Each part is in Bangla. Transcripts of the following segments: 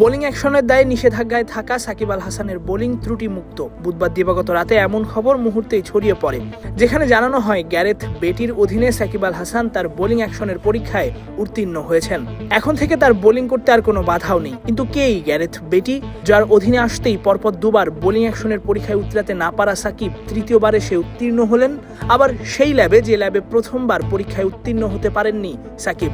বোলিং অ্যাকশনের দায়ে নিষেধাজ্ঞায় থাকা সাকিব আল হাসানের বোলিং ত্রুটি মুক্ত। বুধবার দিবাগত রাতে এমন খবর মুহূর্তেই ছড়িয়ে পড়ে, যেখানে জানানো হয় গ্যারেথ বেটির অধীনে সাকিব আল হাসান তার বোলিং অ্যাকশনের পরীক্ষায় উত্তীর্ণ হয়েছেন। এখন থেকে তার বোলিং করতে আর কোনো বাধাও নেই। কিন্তু কেই গ্যারেথ বেটি, যার অধীনে আসতেই পরপর দুবার বোলিং অ্যাকশনের পরীক্ষায় উতরাতে না পারা সাকিব তৃতীয়বারে সে উত্তীর্ণ হলেন, আবার সেই ল্যাবে যে ল্যাবে প্রথমবার পরীক্ষায় উত্তীর্ণ হতে পারেননি সাকিব।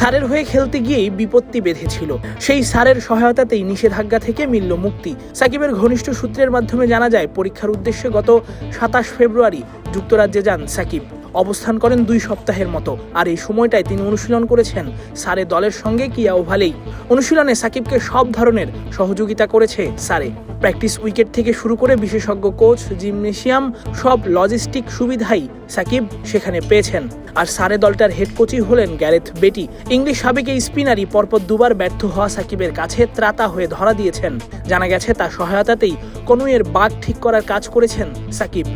সারের হয়ে খেলতে গিয়েই বিপত্তি বেঁধেছিল। সেই সারের সহায়তাতেই নিষেধাজ্ঞা থেকে মিলল মুক্তি। সাকিবের ঘনিষ্ঠ সূত্রের মাধ্যমে জানা যায়, পরীক্ষার উদ্দেশ্যে গত সাতাশ ফেব্রুয়ারি যুক্তরাজ্যে যান সাকিব। অবস্থান করেন দুই সপ্তাহের মতো। আর এই সময়টায় তিনি অনুশীলন করেছেন সারে দলের সঙ্গে কিয়া ওভালেই। অনুশীলনে সাকিবকে সব ধরনের সহযোগিতা করেছে সারে। প্র্যাকটিস উইকেট থেকে শুরু করে বিশেষজ্ঞ কোচ, জিমনেশিয়াম, সব লজিস্টিক সুবিধাই সাকিব সেখানে পেয়েছেন। আর সারে দলটার হেড কোচই হলেন গ্যারেথ বেটি। ইংলিশ সাবেক এই স্পিনারই পরপর দুবার ব্যর্থ হওয়া সাকিবের কাছে ত্রাতা হয়ে ধরা দিয়েছেন। জানা গেছে, তার সহায়তাতেই কনুয়ের বাঘ ঠিক করার কাজ করেছেন সাকিব।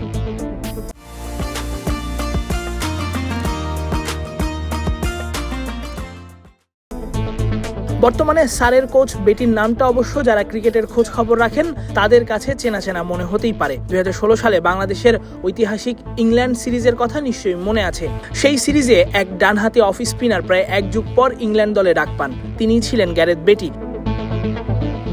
বর্তমানে সারের কোচ বেটির নামটা অবশ্য যারা ক্রিকেটের খোঁজ খবর রাখেন, তাদের কাছে চেনা চেনা মনে হতেই পারে। দু হাজার ষোলো সালে বাংলাদেশের ঐতিহাসিক ইংল্যান্ড সিরিজের কথা নিশ্চয়ই মনে আছে। সেই সিরিজে এক ডানহাতি অফ স্পিনার প্রায় এক যুগ পর ইংল্যান্ড দলে ডাক পান। তিনি ছিলেন গ্যারেথ বেটি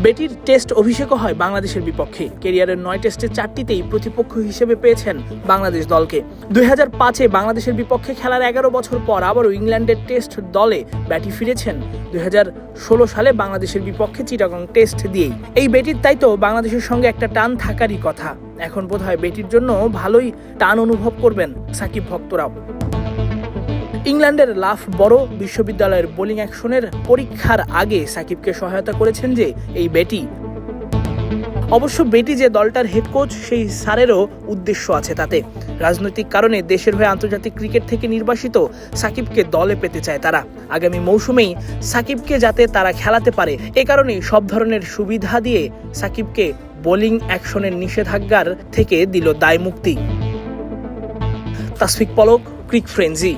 বেটির টেস্ট অভিষেকও হয় বাংলাদেশের বিপক্ষে। কেরিয়ারের নয় টেস্টে চারটিতেই প্রতিপক্ষ হিসেবে পেয়েছেন বাংলাদেশ দলকে। দুই হাজার পাঁচে বাংলাদেশের বিপক্ষে খেলার এগারো বছর পর আবারও ইংল্যান্ডের টেস্ট দলে ব্যাটি ফিরেছেন। দুই ষোলো সালে বাংলাদেশের বিপক্ষে চিটাগং টেস্ট দিয়েই। এই বেটির তাই তো বাংলাদেশের সঙ্গে একটা টান থাকারই কথা। এখন বোধহয় বেটির জন্য ভালোই টান অনুভব করবেন সাকিব ভক্তরাও। ইংল্যান্ডের লাফ বড় বিশ্ববিদ্যালয়ের বোলিং অ্যাকশনের পরীক্ষার আগে সাকিবকে সহায়তা করেছেন যে এই বেটি। অবশ্য বেটি যে দলটার হেড কোচ সেই সারেরও উদ্দেশ্য আছে তাতে। রাজনৈতিক কারণে দেশের হয়ে আন্তর্জাতিক ক্রিকেট থেকে নির্বাসিত সাকিবকে দলে পেতে চায় তারা। আগামী মৌসুমেই সাকিবকে যাতে তারা খেলাতে পারে, এ কারণেই সব ধরনের সুবিধা দিয়ে সাকিবকে বোলিং অ্যাকশনের নিষেধাজ্ঞার থেকে দিল দায় মুক্তি। তাসফিক পলক, ক্রিক ফ্রেন্জি